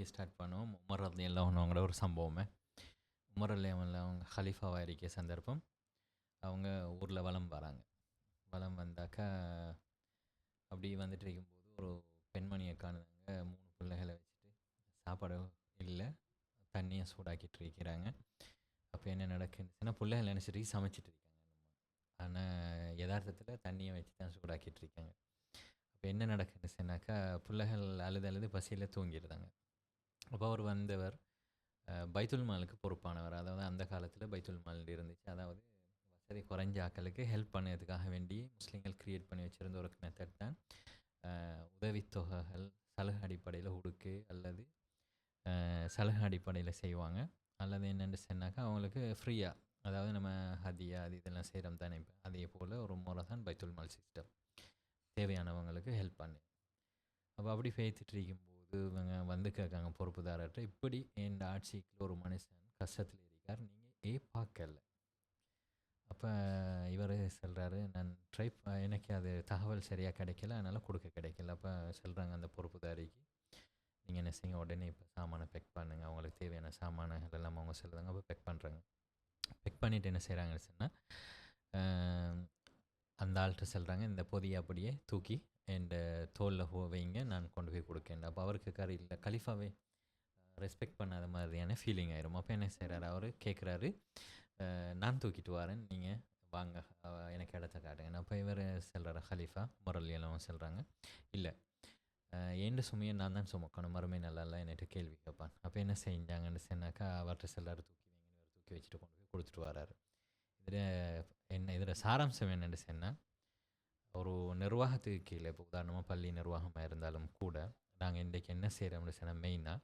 இன்றைக்கி ஸ்டார்ட் பண்ணுவோம் உமர் எல்லாம் ஒன்றவங்களோட ஒரு சம்பவமே உமர் அல்லியமில் அவங்க ஹலீஃபாவாக இருக்க சந்தர்ப்பம் அவங்க ஊரில் வளம் வராங்க வளம் வந்தாக்கா அப்படி வந்துட்டு இருக்கும்போது ஒரு பெண்மணியை காணுதாங்க மூணு பிள்ளைகளை வச்சுட்டு சாப்பாடு இல்லை தண்ணியை சூடாக்கிட்டு இருக்கிறாங்க அப்போ என்ன நடக்குதுன்னா பிள்ளைகள் நினச்சிட்டு சமைச்சிட்டு இருக்காங்க ஆனால் யதார்த்தத்தில் தண்ணியை வச்சு தான் சூடாக்கிட்டு இருக்காங்க இப்போ என்ன நடக்குதுன்னு சொன்னாக்கா பிள்ளைகள் அழுது அழுது பசியில் தூங்கிடுறாங்க அப்போ அவர் வந்தவர் பைத்துல் மாலுக்கு பொறுப்பானவர். அதாவது அந்த காலத்தில் பைத்துல் மால் இருந்துச்சு. அதாவது வசதி குறைஞ்ச ஆக்களுக்கு ஹெல்ப் பண்ணதுக்காக வேண்டி முஸ்லீம்கள் க்ரியேட் பண்ணி வச்சுருந்த ஒரு மெத்தட் தான். உதவித்தொகைகள் சலுகை அடிப்படையில் உடுக்கு அல்லது சலுகை அடிப்படையில் செய்வாங்க. அல்லது என்னென்னு சொன்னாக்கா அவங்களுக்கு ஃப்ரீயாக அதாவது நம்ம ஹதியா அது இதெல்லாம் செய்கிறோம் தானே இப்போ. அதே போல் ஒரு முறை தான் பைத்துல் மால் சிஸ்டம் தேவையானவங்களுக்கு ஹெல்ப் பண்ணு. அப்போ அப்படி பேத்துட்டு இவங்க வந்து கேட்காங்க பொறுப்புதாரர்கிட்ட இப்படி என் ஆட்சிக்கு ஒரு மனுஷன் கஷ்டத்தில் இருக்கார் நீங்கள் ஏ பார்க்கல. அப்போ இவர் சொல்கிறாரு நான் ட்ரை எனக்கு அது தகவல் சரியாக கிடைக்கல அதனால் கொடுக்க கிடைக்கல. அப்போ சொல்கிறாங்க அந்த பொறுப்புதாரிக்கு நீங்கள் என்ன செய்யுங்க உடனே இப்போ சாமானை பெக் பண்ணுங்கள் அவங்களுக்கு தேவையான சாமான்கள் எல்லாம் அவங்க சொல்லுறாங்க அப்போ பெக் பண்ணுறாங்க பெக் பண்ணிவிட்டு என்ன செய்கிறாங்கன்னு சொன்னால் அந்த ஆள்கிட்ட சொல்கிறாங்க இந்த பொதியை அப்படியே தூக்கி என் தோலில் வைங்க நான் கொண்டு போய் கொடுக்கேன் அப்போ அவருக்கு கரு இல்லை கலிஃபாவே ரெஸ்பெக்ட் பண்ணாத மாதிரியான ஃபீலிங் ஆயிரும். அப்போ என்ன செய்கிறாரு அவர்? கேட்குறாரு நான் தூக்கிட்டு வரேன் நீங்கள் வாங்க எனக்கு இடத்த காட்டுங்க. அப்போ இவர் செல்கிறார் ஹலீஃபா முரளி எல்லாம் செல்கிறாங்க இல்லை எந்த சுமையை நான் தான் சுமக்கணும் மறுமை நல்லா என்கிட்ட கேள்வி கேட்பான் அப்போ என்ன செஞ்சாங்கன்னு சொன்னாக்கா அவர்கிட்ட செல்லாரு தூக்கி வைங்கன்னு தூக்கி வச்சுட்டு கொண்டு போய் கொடுத்துட்டு வராரு. இதில் இதோட சாராம்சம் என்னென்னு சொன்னால் ஒரு நிர்வாகத்துக்கு கீழே இப்போ உதாரணமாக பள்ளி நிர்வாகமாக இருந்தாலும் கூட நாங்கள் இன்றைக்கி என்ன செய்கிறோம்னு சொன்னால் மெயினாக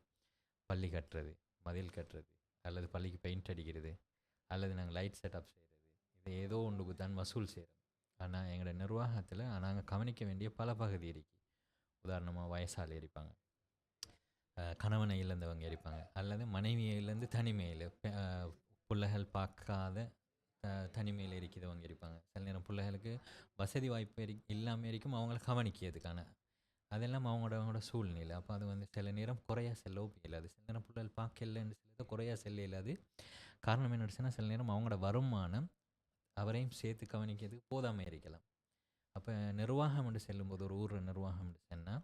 பள்ளி கட்டுறது மதில் கட்டுறது அல்லது பள்ளிக்கு பெயிண்ட் அடிக்கிறது அல்லது நாங்கள் லைட் செட்டப் செய்கிறது இது ஏதோ ஒன்றுக்கு தான் வசூல் செய்கிறோம் ஆனால் எங்களோட நிர்வாகத்தில் நாங்கள் கவனிக்க வேண்டிய பல பகுதி இருக்குது உதாரணமாக வயசாளி இருப்பாங்க கணவனை இழந்தவங்க இருப்பாங்க அல்லது மனைவியிலேருந்து தனிமையில் பிள்ளைகள் பார்க்காத தனிமையில் இருக்கிறவங்க இருப்பாங்க சில நேரம் பிள்ளைகளுக்கு வசதி வாய்ப்பு இரு இல்லாமல் இருக்கும் அவங்கள கவனிக்கிறதுக்கான. அதெல்லாம் அவங்களோட அவங்களோட சூழ்நிலை அப்போ அது வந்து சில நேரம் குறையா செல்லவோ இல்லாது. சில நேரம் பிள்ளைகள் இல்லைன்னு சிலது குறையா செல்ல இல்லாது. காரணம் என்ன சில நேரம் அவங்களோட வருமானம் அவரையும் சேர்த்து கவனிக்கிறதுக்கு போதாமல் இருக்கலாம். அப்போ நிர்வாகம் என்று செல்லும்போது ஒரு ஊர் நிர்வாகம் என்று சொன்னால்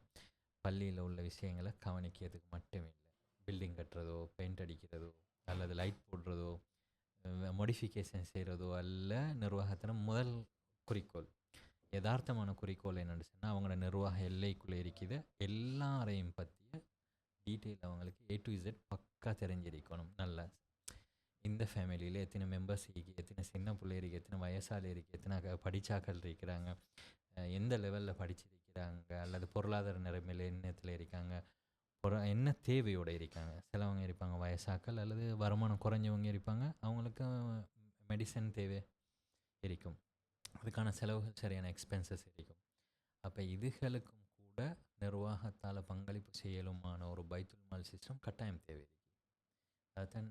பள்ளியில் உள்ள விஷயங்களை கவனிக்கிறதுக்கு மட்டுமே இல்லை. பில்டிங் கட்டுறதோ பெயிண்ட் அடிக்கிறதோ அல்லது லைட் மோடிஃபிகேஷன் செய்கிறதோ அல்ல நிர்வாகத்தின முதல் குறிக்கோள். யதார்த்தமான குறிக்கோள் என்னென்னு சொன்னால் அவங்களோட நிர்வாக எல்லைக்குள்ளே இருக்குது. எல்லாரையும் பற்றிய டீட்டெயில் அவங்களுக்கு ஏ டு இசட் பக்கா தெரிஞ்சிருக்கணும். நல்லா இந்த ஃபேமிலியில் எத்தனை மெம்பர்ஸ் இருக்குது எத்தனை சின்ன பிள்ளை இருக்குது எத்தனை வயசாளி இருக்குது எத்தனை படித்தாக்கள் படிச்சாக்கள் இருக்கிறாங்க எந்த லெவலில் படிச்சிருக்கிறாங்க அல்லது பொருளாதார நிலைமையில் என்னத்தில் இருக்காங்க ஒரு என்ன தேவையோடு இருக்காங்க சிலவங்க இருப்பாங்க வயசாக்கள் அல்லது வருமானம் குறைஞ்சவங்க இருப்பாங்க அவங்களுக்கு மெடிசன் தேவை இருக்கும் அதுக்கான செலவுகள் சரியான எக்ஸ்பென்சஸ் இருக்கும் அப்போ இதுகளுக்கும் கூட நிர்வாகத்தால் பங்களிப்பு செய்யலுமான ஒரு பைத்துல் மால் சிஸ்டம் கட்டாயம் தேவை. அதுதான்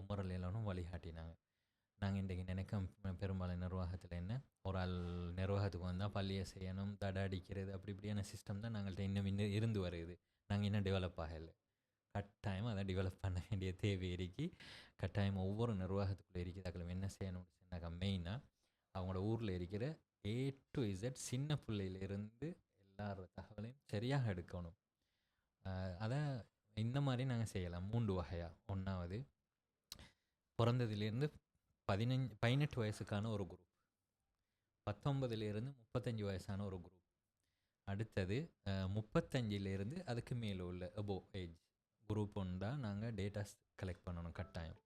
உமரல் உமர் வழிகாட்டினாங்க. நாங்கள் இன்றைக்கி நினைக்கும் பெரும்பாலும் நிர்வாகத்தில் என்ன? ஒரு ஆள் நிர்வாகத்துக்கு வந்தால் பள்ளியை செய்யணும் தடை அடிக்கிறது அப்படி இப்படியான சிஸ்டம் தான் நாங்கள்கிட்ட இன்னும் இன்னும் இருந்து வருது. நாங்கள் இன்னும் டெவலப் ஆகலை கட்டாயம் அதை டெவலப் பண்ண வேண்டிய தேவை இருக்கு. கட்டாயம் ஒவ்வொரு நிர்வாகத்துக்குள்ளே இருக்கிறார்களும் என்ன செய்யணும்னு சொன்னாக்கா மெயினாக அவங்களோட ஊரில் இருக்கிற ஏ டு இசட் சின்ன பிள்ளையிலேருந்து எல்லாரோட தகவலையும் சரியாக எடுக்கணும். அதை இந்த மாதிரி நாங்கள் செய்யலாம். மூன்று வகையாக ஒன்றாவது பிறந்ததுலேருந்து பதினஞ்சு பதினெட்டு வயசுக்கான ஒரு குரூப் பத்தொன்பதுலேருந்து முப்பத்தஞ்சு வயசான ஒரு குரூப் அடுத்தது முப்பத்தஞ்சிலேருந்து அதுக்கு மேலே உள்ள அபோ ஏஜ் குரூப் ஒன்றா நாங்கள் டேட்டாஸ் கலெக்ட் பண்ணணும் கட்டாயம்.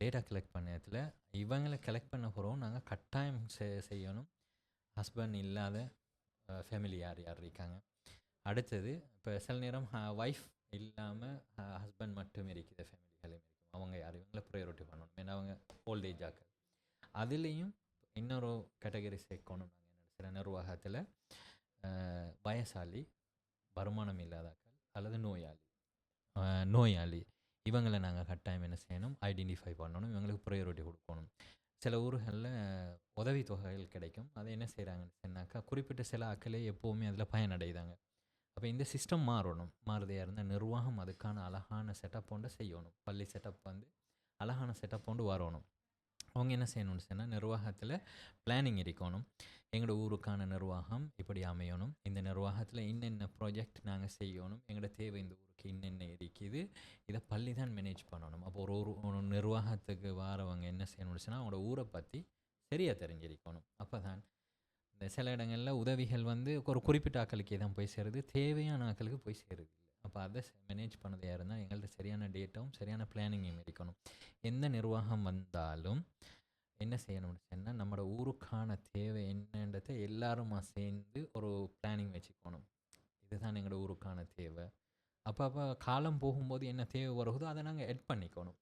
டேட்டா கலெக்ட் பண்ணதில் இவங்களை கலெக்ட் பண்ண போகிறோம் நாங்கள் கட்டாயம் செய்யணும். ஹஸ்பண்ட் இல்லாத ஃபேமிலி யார் யார் இருக்காங்க? அடுத்தது இப்போ சில நேரம் ஒய்ஃப் இல்லாமல் ஹஸ்பண்ட் மட்டும் இருக்குது ஃபேமிலிகளையும் இருக்கும் அவங்க யார்? இவங்களை ப்ரையாரிட்டி பண்ணணும். ஏன்னா அவங்க ஓல்டேஜ் ஆக்கள். அதுலேயும் இன்னொரு கேட்டகரி சேர்க்கணும் நாங்கள் என்னோட சில நிர்வாகத்தில். வயசாளி வருமானம் இல்லாதாக்கள் அல்லது நோயாளி. நோயாளி. இவங்களை நாங்கள் கட்டாயம் என்ன செய்யணும்? ஐடென்டிஃபை பண்ணணும். இவங்களுக்கு ப்ரையாரிட்டி கொடுக்கணும். சில ஊர்களில் உதவி தொகைகள் கிடைக்கும். அதை என்ன செய்கிறாங்கன்னு சொன்னாக்கா குறிப்பிட்ட சில ஆக்களே எப்போவுமே அதில் பயனடைதாங்க அப்போ இந்த சிஸ்டம் மாறணும். மாறுதையாக இருந்தால் நிர்வாகம் அதுக்கான அழகான செட்டப் கொண்டு செய்யணும். பள்ளி செட்டப் வந்து அழகான செட்டப் கொண்டு வரணும். அவங்க என்ன செய்யணும்னு சொன்னால் நிர்வாகத்தில் பிளானிங் இருக்கணும் எங்களோட ஊருக்கான நிர்வாகம் இப்படி அமையணும். இந்த நிர்வாகத்தில் இன்னென்ன ப்ராஜெக்ட் நாங்கள் செய்யணும் எங்களோட தேவை இந்த ஊருக்கு இன்னென்ன இருக்குது இதை பள்ளி தான் மேனேஜ் பண்ணணும். அப்போ ஒரு ஒரு ஒரு நிர்வாகத்துக்கு வாரவங்க என்ன செய்யணும்னு சொன்னால் அவங்களோட ஊரை பற்றி சரியாக தெரிஞ்சிருக்கணும். அப்போ தான் இந்த சில இடங்களில் உதவிகள் வந்து ஒரு குறிப்பிட்ட ஆக்களுக்கே தான் போய் சேருது தேவையான ஆக்களுக்கு போய் சேருது. அப்போ அதை மேனேஜ் பண்ணது யாருன்னா எங்கள்கிட்ட சரியான டேட்டாவும் சரியான பிளானிங்கும் இருக்கணும். எந்த நிர்வாகம் வந்தாலும் என்ன செய்யணும்னு சொன்னால் நம்மளோட ஊருக்கான தேவை என்னன்றதை எல்லாருமா சேர்ந்து ஒரு பிளானிங் வச்சுக்கணும். இதுதான் எங்களோட ஊருக்கான தேவை. அப்போ அப்போ காலம் போகும்போது என்ன தேவை வருகுதோ அதை நாங்கள் எட் பண்ணிக்கணும்.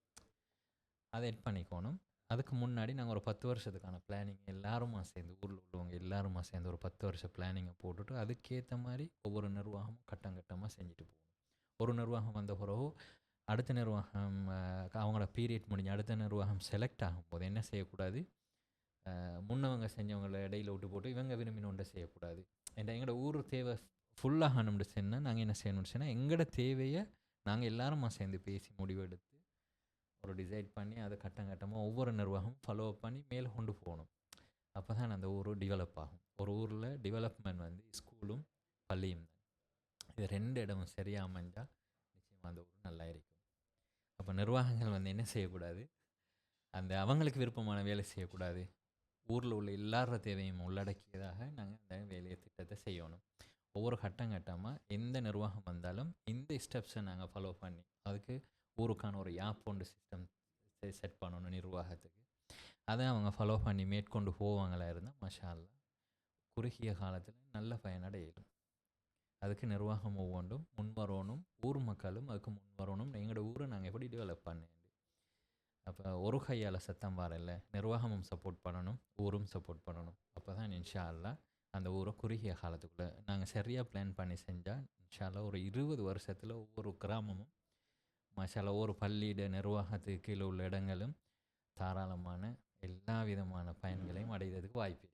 அதை எட் பண்ணிக்கணும். அதுக்கு முன்னாடி நாங்கள் ஒரு பத்து வருஷத்துக்கான பிளானிங் எல்லாருமா சேர்ந்து ஊரில் உள்ளவங்க எல்லாருமா சேர்ந்து ஒரு பத்து வருஷம் பிளானிங்கை போட்டுட்டு அதுக்கேற்ற மாதிரி ஒவ்வொரு நிர்வாகமும் கட்டம் கட்டமாக செஞ்சுட்டு போகணும். ஒரு நிர்வாகம் வந்த பிறகு அடுத்த நிர்வாகம் அவங்களோட பீரியட் முடிஞ்சு அடுத்த நிர்வாகம் செலக்ட் ஆகும்போது என்ன செய்யக்கூடாது? முன்னவங்க செஞ்சவங்கள இடையில விட்டு போட்டு இவங்க விரும்பின ஒன்றை செய்யக்கூடாது. ஏன்னா எங்களோட ஊர் தேவை ஃபுல்லாகணும்னு சொன்னால் நாங்கள் என்ன செய்யணும்னு சொன்னால் எங்களோட தேவையை நாங்கள் எல்லாருமா சேர்ந்து பேசி முடிவெடுத்து ஒரு டிசைட் பண்ணி அதை கட்டம் கட்டமாக ஒவ்வொரு நிர்வாகமும் ஃபாலோ பண்ணி மேலே கொண்டு போகணும். அப்போ தான் அந்த ஊர் டெவலப் ஆகும். ஒரு ஊரில் டெவலப்மெண்ட் வந்து ஸ்கூலும் பள்ளியும் தான். இது ரெண்டு இடமும் சரியாக அமைஞ்சால் நிச்சயமாக அந்த ஊர் நல்லா இருக்கும். அப்போ நிர்வாகங்கள் வந்து என்ன செய்யக்கூடாது? அந்த அவங்களுக்கு விருப்பமான வேலை செய்யக்கூடாது. ஊரில் உள்ள எல்லார தேவையும் உள்ளடக்கியதாக நாங்கள் அந்த வேலையை திட்டத்தை செய்யணும். ஒவ்வொரு கட்டம் கட்டமாக எந்த நிர்வாகம் வந்தாலும் இந்த ஸ்டெப்ஸை நாங்கள் ஃபாலோ பண்ணி அதுக்கு ஊருக்கான ஒரு ஆப் ஒன்று சிஸ்டம் செட் பண்ணணும் நிர்வாகத்துக்கு. அதை அவங்க ஃபாலோ பண்ணி மேற்கொண்டு போவாங்களா இருந்தால் மஷா குறுகிய காலத்தில் நல்ல பயனடையிடும் அதுக்கு நிர்வாகம் ஒவ்வொன்றும் முன்வரணும் ஊர் மக்களும் அதுக்கு முன்வரணும். எங்களோட ஊரை நாங்கள் எப்படி டெவலப் பண்ணேன் அப்போ ஒரு கையால் சத்தம் வரல நிர்வாகமும் சப்போர்ட் பண்ணணும் ஊரும் சப்போர்ட் பண்ணணும். அப்போ தான் இன்ஷா அந்த ஊரை குறுகிய காலத்துக்குள்ளே நாங்கள் சரியாக பிளான் பண்ணி செஞ்சால் இன்ஷால்லா ஒரு இருபது வருஷத்தில் ஒவ்வொரு கிராமமும் மசாலா ஒரு பள்ளியிட நிர்வாகத்துக்கு கீழே உள்ள இடங்களும் தாராளமான எல்லா விதமான பயன்களையும் அடைகிறதுக்கு வாய்ப்பு